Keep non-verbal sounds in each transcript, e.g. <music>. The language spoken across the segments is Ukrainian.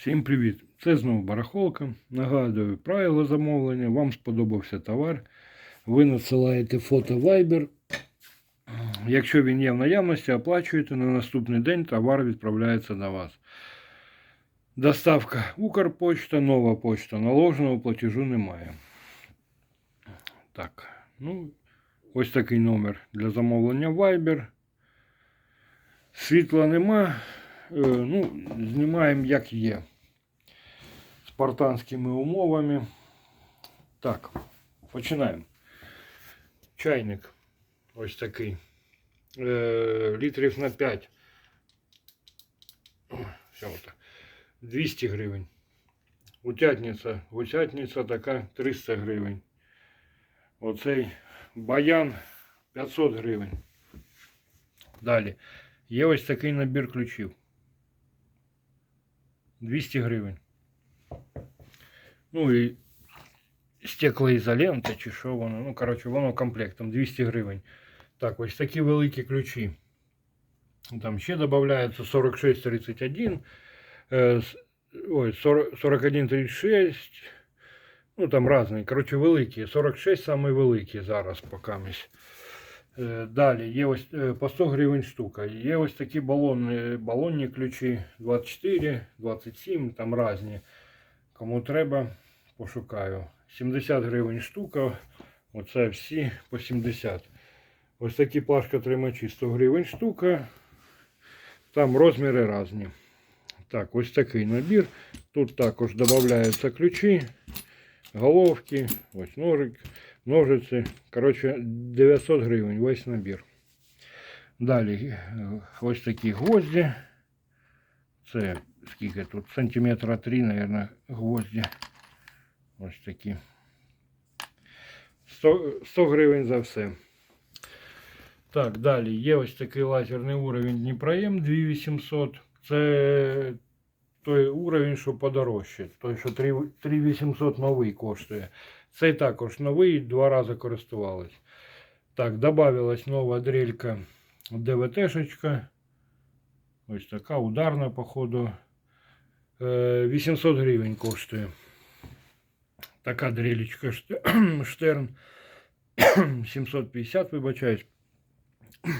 Всім привіт! Це знову барахолка. Нагадую правила замовлення. Вам сподобався товар. Ви надсилаєте фото Viber. Якщо він є в наявності, оплачуєте на наступний день товар відправляється до вас. Доставка Укрпочта, нова почта. Наложеного платежу немає. Так, ну, ось такий номер для замовлення Viber. Світла нема. Е, ну, знімаємо як є. Спартанськими умовами. Так, починаємо. Чайник. Ось такий. Е, літрів на 5. Все отак. 200 гривень. Утятниця. Утятниця така 300 гривень. Оцей баян 500 гривень. Далі. Є ось такий набір ключів. 200 гривень. Ну і стеклоізолента чи що воно. Ну, коротше, воно комплектом 200 гривень. Так, ось такі великі ключі. Там ще додається 4631. Е, ой, 4136. Ну там різні. Коротше, великі. 46 самі великі зараз покамість. Е, Далі є ось е, по 100 гривень штука. Є ось такі балонні, балонні ключі 24, 27, там різні. Кому треба, пошукаю. 70 гривень штука. Оце всі по 70. Ось такі плашка тримачі 100 гривень штука. Там розміри різні. Так, ось такий набір. Тут також додаються ключі, головки, ось ножик, ножиці. Коротше, 900 гривень весь набір. Далі е, ось такі гвозді. Це скільки тут? Сантиметра 3, мабуть, гвозді. Ось такі. 100, 100 гривень за все. Так, далі є ось такий лазерний уровень Дніпроєм 2800. Це той уровень, що подорожче. Той, що 3800 новий коштує. Цей також новий, два рази користувались. Так, добавилась нова дрелька ДВТ-шечка. Ось така ударна, походу. Е, 800 гривень коштує. Така дрелечка <clears throat> Штерн. <clears throat> 750, вибачаюсь. <clears throat>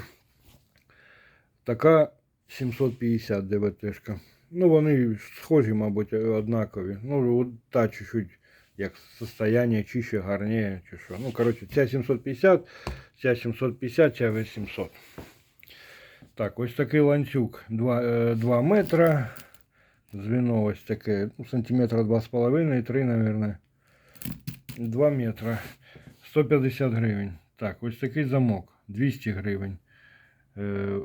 Така 750 ДВТшка. Ну, вони схожі, мабуть, однакові. Ну, та чуть-чуть як состояние чище, гарніє, чи що. Ну, коротше, ця 750, ця 750, ця 800. Так, ось такий ланцюг 2, 2 метра. Звіно ось таке, ну, сантиметра 2,5, 3, мабуть. 2 метра. 150 гривень. Так, ось такий замок. 200 гривень. Е,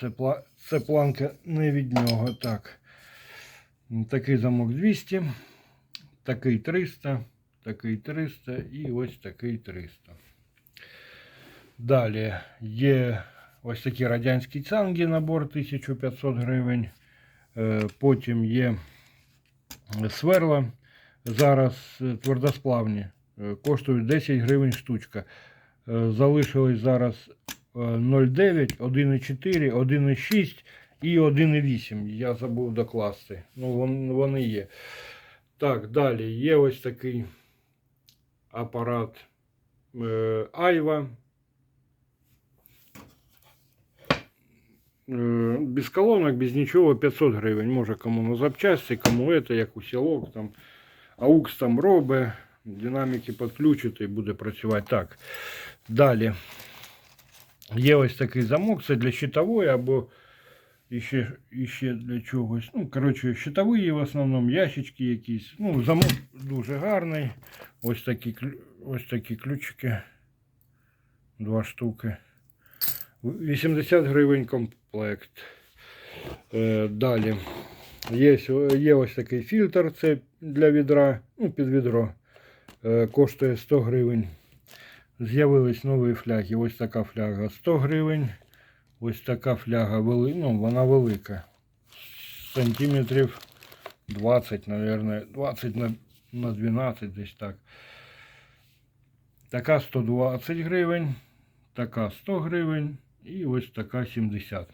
Це, це планка не від нього. Так. Такий замок 200. Такий 300. Такий 300 і ось такий 300. Далі є ось такі радянські цанги, набор 1500 гривень. Е, Потім є сверла. Зараз е, твердосплавні. Е, Коштують 10 гривень штучка. Е, Залишилось зараз е, 0,9, 1,4, 1,6 і 1,8. Я забув докласти. Ну, вони є. Так, далі є ось такий апарат е, Айва. Е, Без колонок, без нічого 500 гривень. Може кому на запчасті, кому це, як усілок. Там. AUX там робить, динаміки підключити і буде працювати так. Далі. Є ось такий замок, це для щитової або іще, іще для чогось. Ну, коротше, щитові в основному, ящички якісь. Ну, замок дуже гарний. Ось такі, ось такі ключики. Два штуки. 80 гривень комплект. Е, далі. Є, є ось такий фільтр, це для відра, ну, під відро. Е, коштує 100 гривень. З'явились нові фляги. Ось така фляга 100 гривень. Ось така фляга ну, вона велика. Сантиметрів 20, мабуть, 20 на, на 12 десь так. Така 120 гривень, така 100 гривень і ось така 70.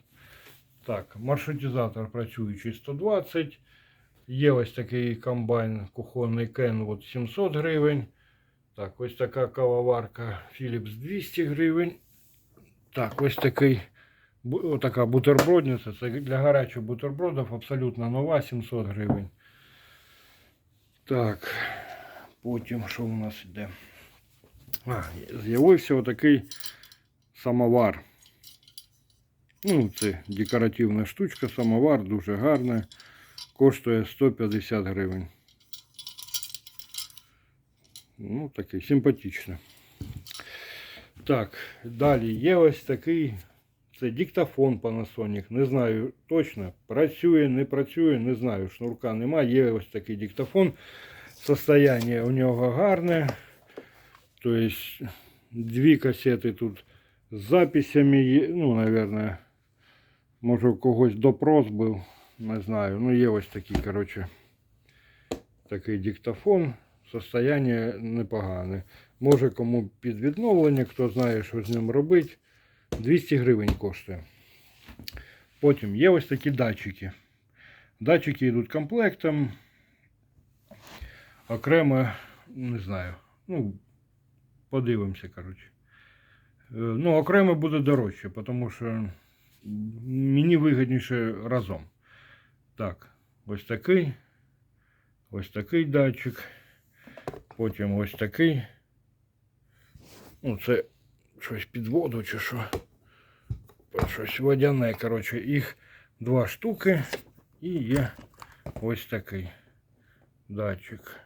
Так, маршрутизатор працюючий 120. Є ось такий комбайн кухонний Кен от 700 гривень. Так, ось така кавоварка Philips 200 гривень. Так, ось такий отака бутербродниця. Це для гарячих бутербродів абсолютно нова 700 гривень. Так, потім що у нас іде? А, з'явився отакий самовар. Ну, це декоративна штучка, самовар, дуже гарна. Коштує 150 гривень. Ну, такий симпатичний. Так, далі є ось такий. Це диктофон Panasonic. Не знаю точно. Працює, не працює, не знаю. Шнурка немає. Є ось такий диктофон. Состояние у нього гарне. Тобто дві касети тут з записями є. Ну, наверное, може у когось допрос був. Не знаю. Ну, є ось такий, коротше, такий диктофон. Состояние непогане. Може кому під відновлення, хто знає, що з ним робити. 200 гривень коштує. Потім є ось такі датчики. Датчики йдуть комплектом. Окремо, не знаю. Ну, подивимося, коротше. Е, Ну, окремо буде дорожче, тому що мені вигідніше разом. Так, ось такий. Ось такий датчик. Потім ось такий. Ну, це щось під воду чи що. Щось водяне, коротше, їх два штуки і є ось такий датчик.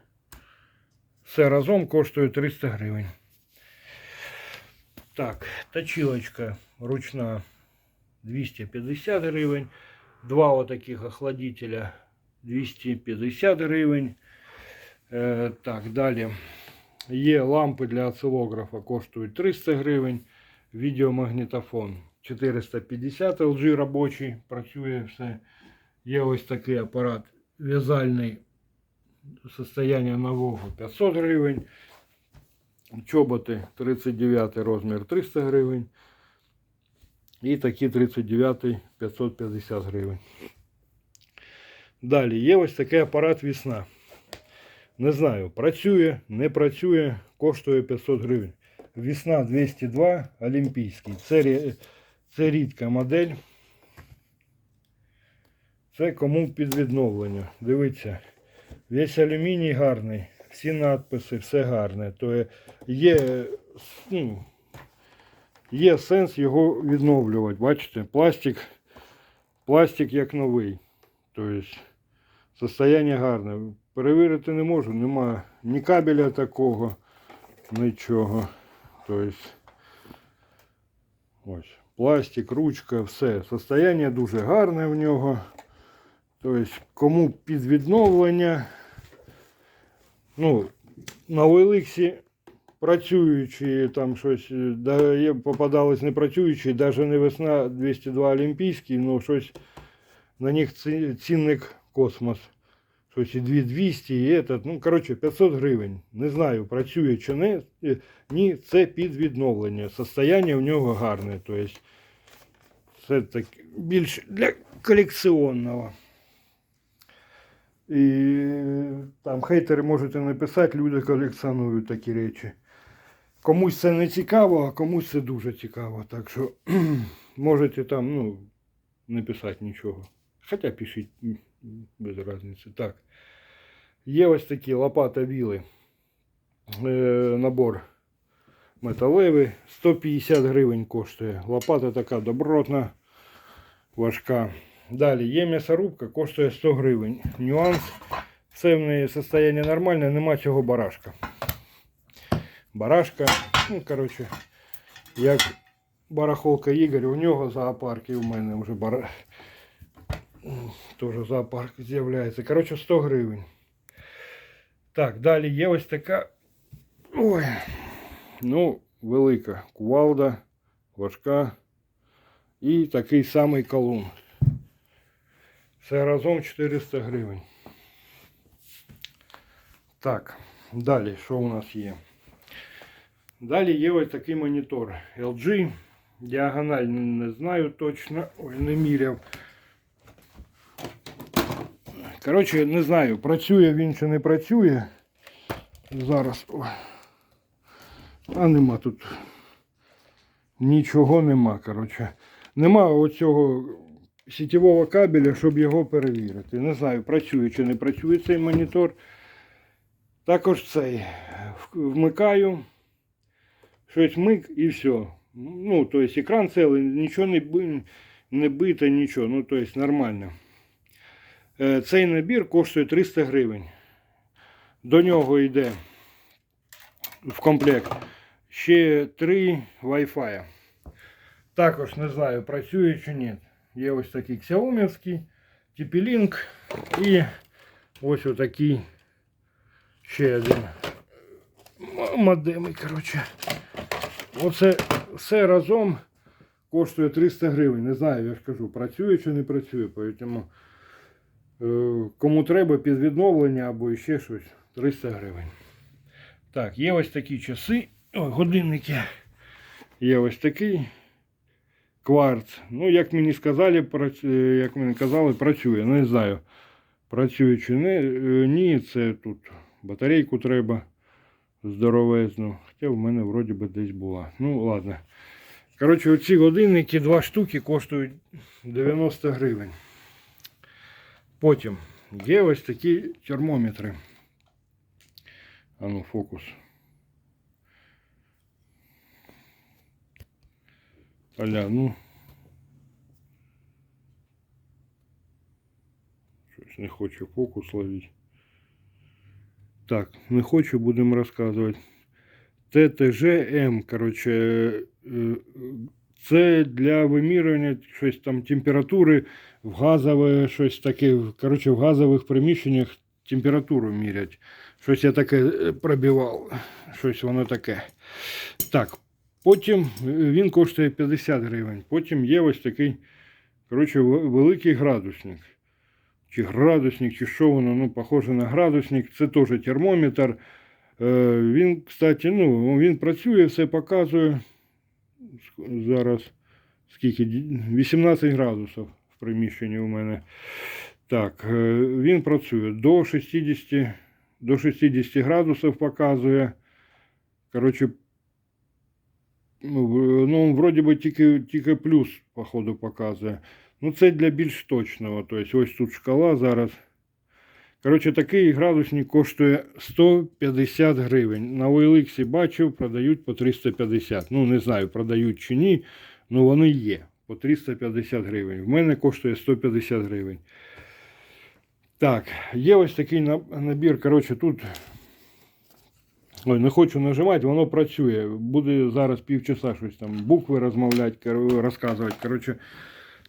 Все разом коштує 300 гривень. Так, точилочка ручна 250 гривень. Два отаких охладителя 250 гривень. Е, так, далі. Є лампи для осцилографа, коштують 300 гривень. Відеомагнітофон 450 LG робочий, працює все. Є ось такий апарат в'язальний состояння нового 500 гривень. Чоботи 39 розмір 300 гривень. І такі 39 550 гривень. Далі є ось такий апарат вісна. Не знаю, працює, не працює, коштує 500 гривень. Вісна 202 олімпійський. Це, це рідка модель. Це кому під відновлення. Дивіться, весь алюміній гарний, всі надписи, все гарне. То є, ну, є сенс його відновлювати. Бачите, пластик, пластик як новий. Тобто, состояние гарне. Перевірити не можу, нема ні кабеля такого, нічого. Тобто, ось, пластик, ручка, все. Состояние дуже гарне в нього. Тобто, кому під відновлення. Ну, на OLX працюючі там щось, е, да, є, попадались не працюючі, навіть не весна 202 олімпійський, ну щось на них ці- цінник космос. Щось і 2200, і этот, ну, коротше, 500 гривень. Не знаю, працює чи не. Е, Ні, це під відновлення. Состояння в нього гарне. Тобто, це так більш для колекціонного. І там хейтери можете написати, люди колекціонують такі речі. Комусь це не цікаво, а комусь це дуже цікаво. Так що можете там, ну, не писати нічого. Хоча пишіть без різниці. Так. Є ось такі лопата віли. Е, набор металевий. 150 гривень коштує. Лопата така добротна, важка. Далі є м'ясорубка, коштує 100 гривень. Нюанс. Це в неї состояние нормальне, нема цього барашка. Барашка, ну, коротше, як барахолка Ігор, у нього зоопарк і у мене вже бара... Теж зоопарк з'являється. Коротше, 100 гривень. Так, далі є ось така. Ой. Ну, велика кувалда, важка. І такий самий колун. Це разом 400 гривень. Так, далі, що у нас є? Далі є ось такий монітор LG. Діагональ не знаю точно. Ой, не міряв. Коротше, не знаю, працює він чи не працює. Зараз. А нема тут. Нічого нема, коротше. Нема оцього сітєвого кабеля, щоб його перевірити. Не знаю, працює чи не працює цей монітор. Також цей вмикаю. Щось мик і все. Ну, то есть екран цілий, нічого не, би- не бито, нічого. Ну, то есть нормально. Е, Цей набір коштує 300 гривень. До нього йде в комплект ще три Wi-Fi. Також не знаю, працює чи ні. Є ось такий Xiaomi, TP-Link і ось отакий ще один модем. Коротше. Оце все разом коштує 300 гривень. Не знаю, я ж кажу, працює чи не працює. Поэтому, е, кому треба під відновлення або ще щось, 300 гривень. Так, є ось такі часи, ой, годинники. Є ось такий кварц. Ну, як мені сказали, прац- е, як мені казали, працює. Не знаю, працює чи не. Е, Ні, це тут батарейку треба здоровезну. Хоча в мене вроді би десь була. Ну, ладно. Коротше, оці годинники, два штуки коштують 90 гривень. Потім є ось такі термометри. А ну, фокус. Аля, ну. Щось не хочу фокус ловити. Так, не хочу, будемо розказувати. ТТЖ-М, коротше, е, це для вимірювання щось там температури в газове, щось таке, коротше, в газових приміщеннях температуру мірять. Щось я таке е, пробивав, щось воно таке. Так, потім е, він коштує 50 гривень. Потім є ось такий, коротше, великий градусник. Чи градусник, чи що воно, ну, похоже на градусник. Це теж термометр. Е, Він, кстати, ну, він працює, все показує. Зараз скільки? 18 градусів в приміщенні у мене. Так, е, він працює до 60, до 60 градусів показує. Коротше, ну, ну, вроді би тільки, тільки плюс, походу, показує. Ну, це для більш точного. Тобто, ось тут шкала зараз. Коротше, такий градусник коштує 150 гривень. На OLX бачив, продають по 350. Ну, не знаю, продають чи ні, але вони є. По 350 гривень. В мене коштує 150 гривень. Так, є ось такий набір. Коротше, тут. Ой, не хочу нажимати, воно працює. Буде зараз півчаса щось там, букви розмовляти, розказувати. Коротше,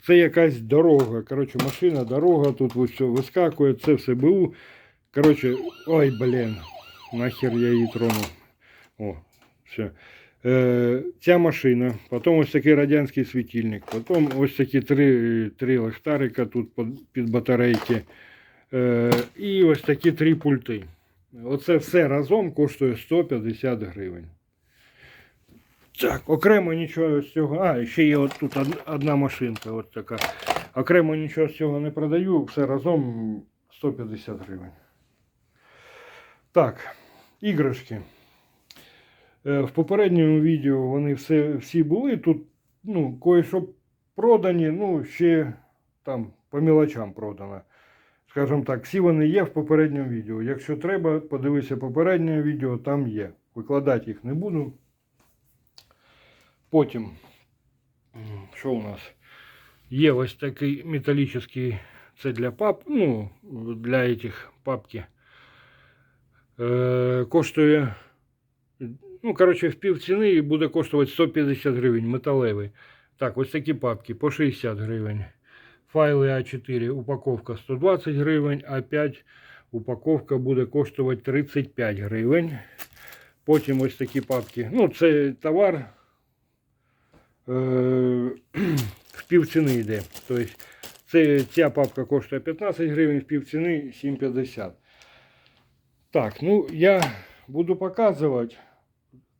це якась дорога. Коротше, машина, дорога, тут все вискакує, це все БУ. Коротше, ой, блін, нахер я її тронув. О, все. Е, ця машина, потім ось такий радянський світильник, потім ось такі три, три ліхтарика тут під батарейки. Е, і ось такі три пульти. Оце все разом коштує 150 гривень. Так, окремо нічого з цього. А, ще є от тут одна машинка. От така. Окремо нічого з цього не продаю, все разом 150 гривень. Так, іграшки. Е, В попередньому відео вони все, всі були. Тут ну, кое-що продані, ну, ще там по мілочам продано. Скажімо так, всі вони є в попередньому відео. Якщо треба, подивися попереднє відео, там є. Викладати їх не буду. Потім, що у нас? Є ось такий металічний, це для пап, ну, для этих папки. Е, коштує, ну, коротше, в пів ціни і буде коштувати 150 гривень, металевий. Так, ось такі папки по 60 гривень. Файли А4, упаковка 120 гривень, А5 упаковка буде коштувати 35 гривень. Потім ось такі папки. Ну, це товар е, <clears throat> в півціни йде. Тобто це, ця папка коштує 15 гривень, в півціни 7,50. Так, ну я буду показувати.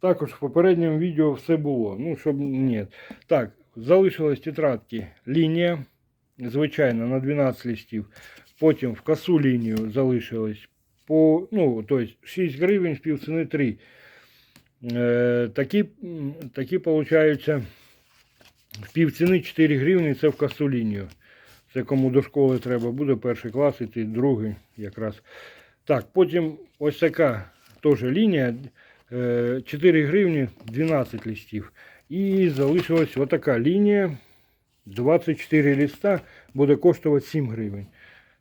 Також в попередньому відео все було. Ну, щоб ні. Так, залишились тетрадки. Лінія. Звичайно, на 12 листів. Потім в косу лінію залишилось по, ну, тобто 6 гривень півціни 3. Е, такі, такі получаються в півціни 4 гривні, це в косу лінію. Це кому до школи треба буде, перший клас іти, другий якраз. Так, потім ось така теж лінія. е, 4 гривні 12 листів. І залишилась отака лінія. 24 листа буде коштувати 7 гривень.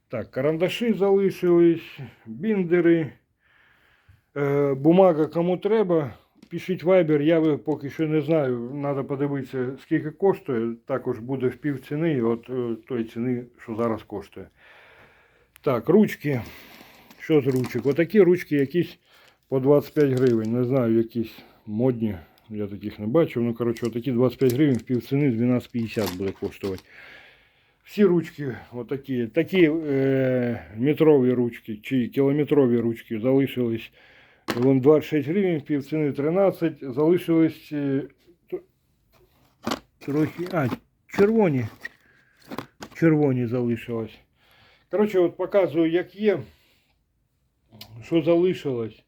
Так, карандаші залишились, біндери, е, бумага кому треба. Пишіть вайбер, я поки що не знаю. Треба подивитися, скільки коштує. Також буде в пів ціни от е, тої ціни, що зараз коштує. Так, ручки. Що з ручок? Отакі ручки якісь по 25 гривень. Не знаю, якісь модні. Я таких не бачив. Ну, коротше, отакі 25 гривень в пів ціни 12,50 буде коштувати. Всі ручки, отакі, такі е, метрові ручки чи кілометрові ручки залишились. Вон 26 гривень, пів ціни 13, залишились е, трохи. А, червоні. Червоні залишилось. Коротше, от показую, як є, що залишилось.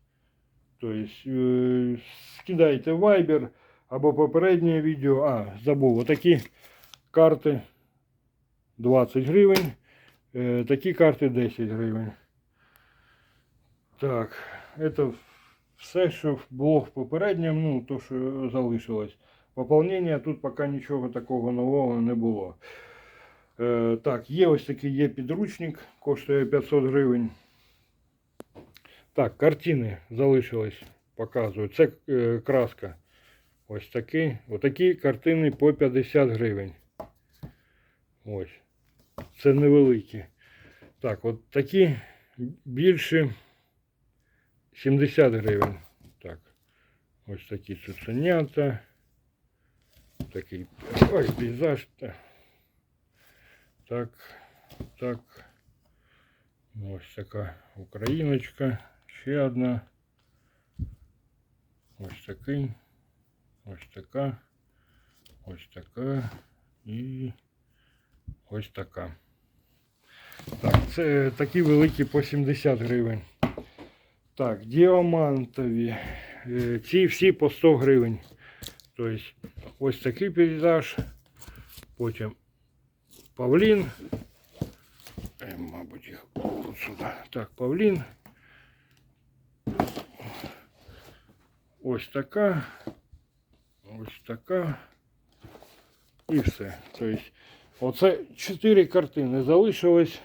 Тобто, е, скидайте Viber або попереднє відео. А, забув, отакі карти 20 гривень. Е, такі карти 10 гривень. Так, це все, що було в попередньому, ну, то, що залишилось. Поповнення тут поки нічого такого нового не було. Е, так, є ось такий є підручник, коштує 500 гривень. Так, картини залишились, показую. Це е, краска. Ось такі. Отакі картини по 50 гривень. Ось. Це невеликі. Так, от такі більше 70 гривень. Так. Ось такі цуценята. Такий ой, пейзаж. Так, так. Ось така україночка. Ще одна. Ось такий. Ось така. Ось така. І ось така. Так, це такі великі по 70 гривень. Так, діамантові. Е, Ці всі по 100 гривень. Тобто ось такий пейзаж. Потім павлін. Е, Мабуть, їх сюди. Так, павлін. Ось така. Ось така. І все. Тобто, оце 4 картини залишилось.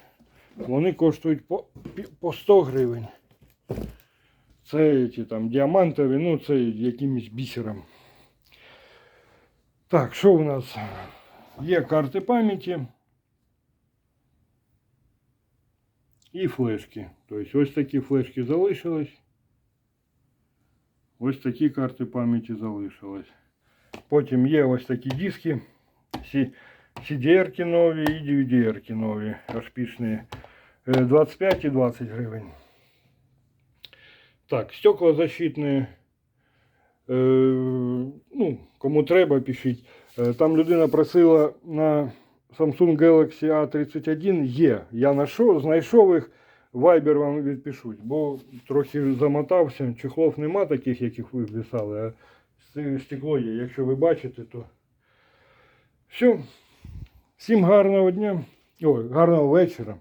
Вони коштують по 100 гривень. Це ті там діамантові, ну це якимось бісером. Так, що у нас? Є карти пам'яті і флешки. Тобто ось такі флешки залишились. Ось такі карти пам'яті залишились. Потім є ось такі диски. Сі- CDR нові і DVD нові, HP-шні. Е, 25 і 20 гривень. Так, стеклозащитні. Е, ну, кому треба, пишіть. Е, Там людина просила на Samsung Galaxy A31 є. Я знайшов, знайшов їх. Viber вам відпишуть, бо трохи замотався. Чехлов нема таких, яких ви писали, а стекло є. Якщо ви бачите, то все. Всім гарного дня. Ой, гарного вечора.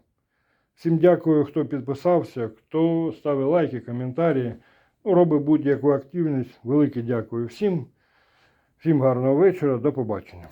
Всім дякую, хто підписався, хто ставив лайки, коментарі, ну, робить будь-яку активність. Велике дякую всім. Всім гарного вечора, до побачення.